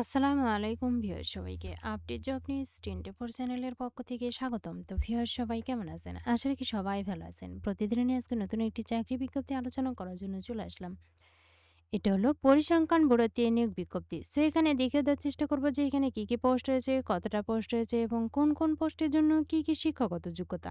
আসসালামু আলাইকুম ভিউয়ার সবাইকে। Update job news twenty four চ্যানেলের পক্ষ থেকে স্বাগতম। তো ভিউয়ার সবাই কেমন আছেন? আশা রাখি সবাই ভালো আছেন। প্রতিদিনই আজকে নতুন একটি চাকরি বিজ্ঞপ্তি আলোচনা করার জন্য চলে আসলাম। এটা হলো পরিসংখ্যান ব্যুরোতে নিয়োগ বিজ্ঞপ্তি। সো এখানে দেখে দেওয়ার চেষ্টা করব যে এখানে কী কী পোস্ট রয়েছে, কতটা পোস্ট রয়েছে এবং কোন কোন পোস্টের জন্য কী কী শিক্ষাগত যোগ্যতা।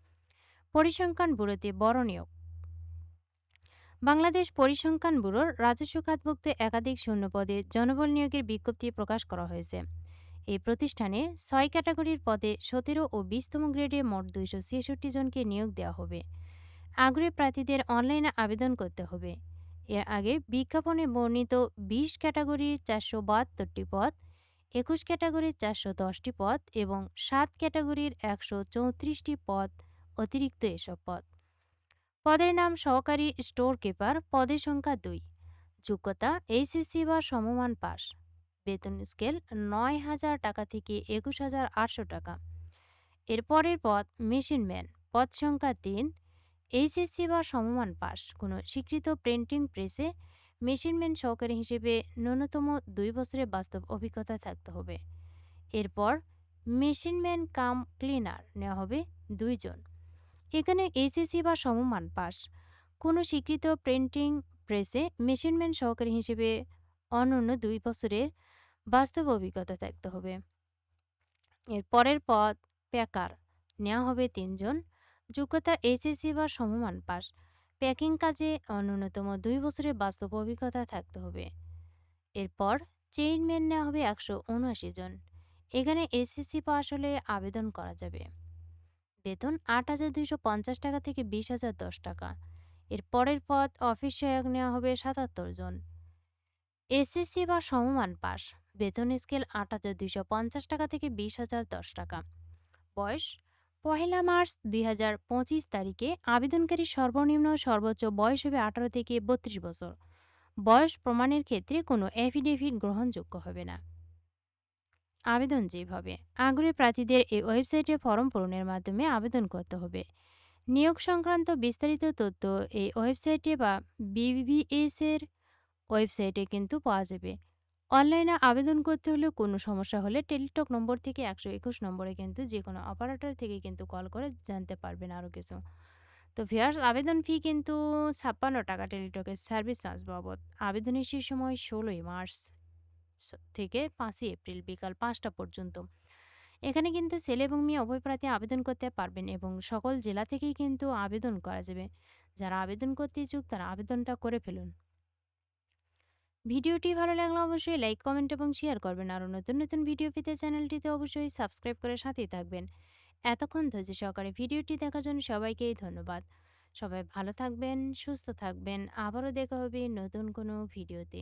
পরিসংখ্যান ব্যুরোতে বড় নিয়োগ। বাংলাদেশ পরিসংখ্যান ব্যুরোর রাজস্ব খাতভুক্ত একাধিক শূন্য পদে জনবল নিয়োগের বিজ্ঞপ্তি প্রকাশ করা হয়েছে। এই প্রতিষ্ঠানে ছয় ক্যাটাগরির পদে সতেরো ও বিশতম গ্রেডে মোট দুইশো ছেষট্টি জনকে নিয়োগ দেওয়া হবে। আগ্রহী প্রার্থীদের অনলাইনে আবেদন করতে হবে। এর আগে বিজ্ঞাপনে বর্ণিত বিশ ক্যাটাগরির চারশো বাহাত্তরটি পদ, একুশ ক্যাটাগরির চারশো দশটি পদ এবং সাত ক্যাটাগরির একশো চৌত্রিশটি পদ অতিরিক্ত এসব পদ। পদের নাম সহকারী স্টোর কিপার পদের সংখ্যা দুই। যোগ্যতা এইচএসসি বা সমমান পাস। বেতন স্কেল নয় হাজার টাকা থেকে একুশ হাজার আটশো টাকা। এরপরের পদ মেশিন ম্যান পদ সংখ্যা তিন। এইচএসসি বা সমমান পাস। কোনো স্বীকৃত প্রিন্টিং প্রেসে মেশিনম্যান সহকারী হিসেবে ন্যূনতম দুই বছরের বাস্তব অভিজ্ঞতা থাকতে হবে। এরপর মেশিনম্যান কাম ক্লিনার নেওয়া হবে দুইজন। এখানে এইচএসসি বা সমমান পাস। কোনো স্বীকৃত প্রিন্টিং প্রেসে মেশিনম্যান সহকারী হিসেবে অনন্য দুই বছরের বাস্তব অভিজ্ঞতা থাকতে হবে। এর পরের পদ প্যাকার নেওয়া হবে তিনজন। যোগ্যতা এইচএসসি বা সমমান পাস। প্যাকিং কাজে অন্যতম দুই বছরের বাস্তব অভিজ্ঞতা থাকতে হবে। এরপর চেইনম্যান নেওয়া হবে একশো উনআশি জন। এখানে এসএসসি পাস হলে আবেদন করা যাবে। বেতন আট হাজার দুইশো পঞ্চাশ টাকা থেকে বিশ হাজার দশ টাকা। এর পরের পদ অফিস সহায়ক নেওয়া হবে সাতাত্তর জন। এসএসসি বা সমমান পাস। বেতন স্কেল আট হাজার দুইশো পঞ্চাশ টাকা থেকে বিশ হাজার দশ টাকা। বয়স? পহেলা মার্চ দুই হাজার পঁচিশ তারিখে আবেদনকারী সর্বনিম্ন সর্বোচ্চ বয়স হবে আঠারো থেকে বত্রিশ বছর। বয়স প্রমাণের ক্ষেত্রে কোনো অ্যাফিডেভিট গ্রহণযোগ্য হবে না। আবেদন যেভাবে। আগ্রহী প্রার্থীদের এই ওয়েবসাইটে ফর্ম পূরণের মাধ্যমে আবেদন করতে হবে। নিয়োগ সংক্রান্ত বিস্তারিত তথ্য এই ওয়েবসাইটে বা বিবিএস এর ওয়েবসাইটে কিন্তু পাওয়া যাবে। অনলাইনে আবেদন করতে হলে কোনো সমস্যা হলে টেলিটক নম্বর থেকে একশো একুশ নম্বরে কিন্তু যে কোনো অপারেটর থেকে কিন্তু কল করে জানতে পারবেন আরও কিছু। তো ভিয়ার্স আবেদন ফি কিন্তু ছাপ্পান্ন টাকা টেলিটকের সার্ভিস চার্জ বাবদ। আবেদনের শেষ সময় ষোলোই মার্চ। থেকে পাঁচই এপ্রিল বিকাল পাঁচটা পর্যন্ত। এখানে কিন্তু ছেলে এবং মেয়ে উভয় প্রার্থী আবেদন করতে পারবেন এবং সকল জেলা থেকেই কিন্তু আবেদন করা যাবে। যারা আবেদন করতে ইচ্ছুক তারা আবেদনটা করে ফেলুন। ভিডিওটি ভালো লাগলে অবশ্যই লাইক, কমেন্ট এবং শেয়ার করবেন। আরও নতুন নতুন ভিডিও পেতে চ্যানেলটিতে অবশ্যই সাবস্ক্রাইব করে সাথেই থাকবেন। এতক্ষণ ধৈর্য সহকারে ভিডিওটি দেখার জন্য সবাইকেই ধন্যবাদ। সবাই ভালো থাকবেন, সুস্থ থাকবেন। আবারও দেখা হবে নতুন কোনো ভিডিওতে।